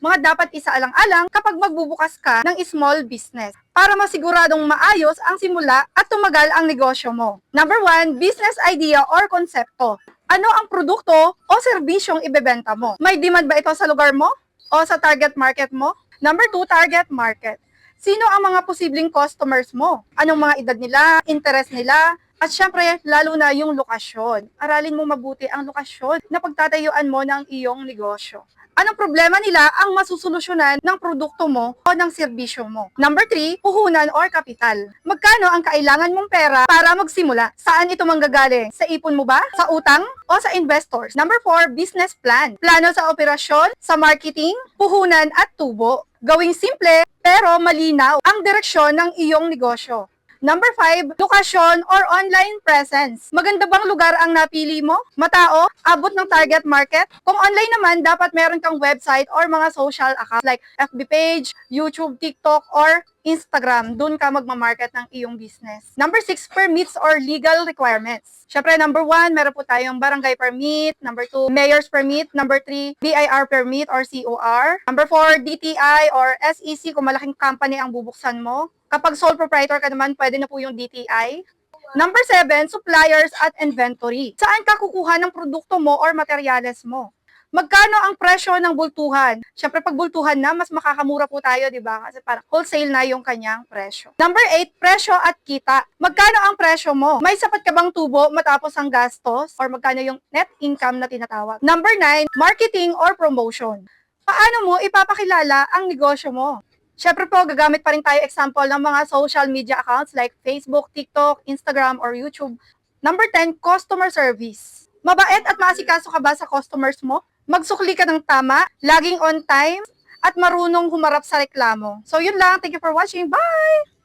mga dapat isaalang-alang kapag magbubukas ka ng small business para masiguradong maayos ang simula at tumagal ang negosyo mo. Number one, business idea or konsepto. Ano ang produkto o serbisyong ibebenta mo? May demand ba ito sa lugar mo o sa target market mo? Number two, target market. Sino ang mga posibleng customers mo? Anong mga edad nila, interest nila, at syempre, lalo na yung lokasyon. Aralin mo mabuti ang lokasyon na pagtatayuan mo ng iyong negosyo. Anong problema nila ang masusolusyonan ng produkto mo o ng serbisyo mo? Number three, puhunan or kapital. Magkano ang kailangan mong pera para magsimula? Saan ito manggagaling? Sa ipon mo ba? Sa utang? O sa investors? Number four, business plan. Plano sa operasyon, sa marketing, puhunan at tubo. Gawing simple pero malinaw ang direksyon ng iyong negosyo. Number five, lokasyon or online presence. Maganda bang lugar ang napili mo? Matao? Abot ng target market? Kung online naman, dapat meron kang website or mga social accounts like FB page, YouTube, TikTok, or Instagram. Doon ka magmamarket ng iyong business. Number six, permits or legal requirements. Syempre, number one, meron po tayong barangay permit. Number two, mayor's permit. Number three, BIR permit or COR. Number four, DTI or SEC kung malaking company ang bubuksan mo. Kapag sole proprietor ka naman, pwede na po yung DTI. Number seven, suppliers at inventory. Saan ka kukuha ng produkto mo or materyales mo? Magkano ang presyo ng bultuhan? Siyempre, pag bultuhan na, mas makakamura po tayo, di ba? Kasi parang wholesale na yung kanyang presyo. Number eight, presyo at kita. Magkano ang presyo mo? May sapat ka bang tubo matapos ang gastos? Or magkano yung net income na tinatawag? Number nine, marketing or promotion. Paano mo ipapakilala ang negosyo mo? Siyempre po, gagamit pa rin tayo example ng mga social media accounts like Facebook, TikTok, Instagram, or YouTube. Number 10, customer service. Mabait at maasikaso ka ba sa customers mo? Magsukli ka ng tama, laging on time, at marunong humarap sa reklamo. So yun lang. Thank you for watching. Bye!